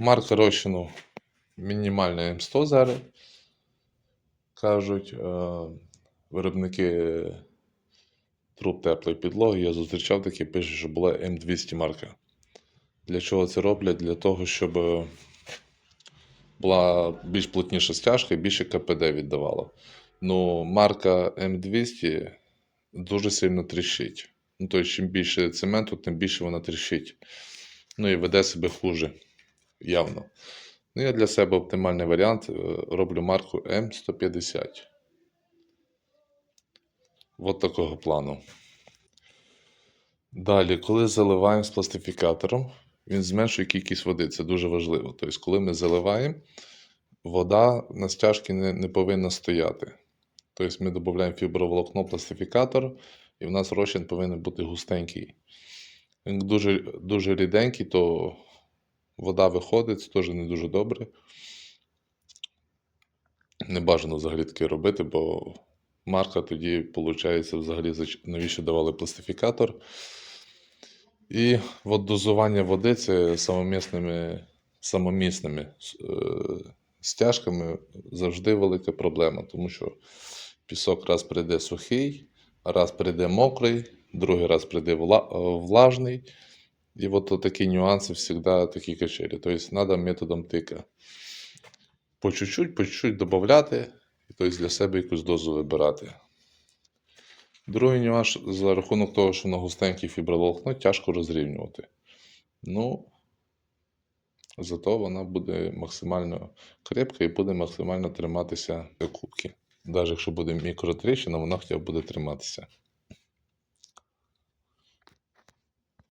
Марка розчину мінімальна М100 зараз. Кажуть, е, виробники труб теплої підлоги. Я зустрічав такі, пишуть, що була М200 марка. Для чого це роблять? Для того, щоб е, була більш плотніша стяжка і більше КПД віддавала. Ну, марка М200 дуже сильно тріщить. Ну, тобто, чим більше цементу, тим більше вона тріщить. Ну і веде себе хуже, явно. Ну, я для себе оптимальний варіант е, роблю марку М150. От такого плану. Далі, коли заливаємо з пластифікатором, він зменшує кількість води. Це дуже важливо. Тобто, коли ми заливаємо, вода на стяжці не, не повинна стояти. Тобто ми додаємо фіброволокно пластифікатор, і в нас розчин повинен бути густенький. Він дуже, дуже ріденький, то вода виходить, це теж не дуже добре. Не бажано взагалі таке робити, бо марка тоді, виходить, взагалі навіщо давали пластифікатор. І от дозування води це самомісними, самомісними е, стяжками завжди велика проблема, тому що пісок раз прийде сухий, раз прийде мокрий, другий раз прийде вла- е, влажний. І от такі нюанси завжди такі качелі. Тобто треба методом тика. По чуть-чуть, по чуть-чуть додати, і тобто для себе якусь дозу вибирати. Другий нюанс за рахунок того, що на густенькій фіброволокно тяжко розрівнювати. Ну, зато вона буде максимально крепка і буде максимально триматися кубки. Навіть якщо буде мікротріщина, вона хоча б буде триматися.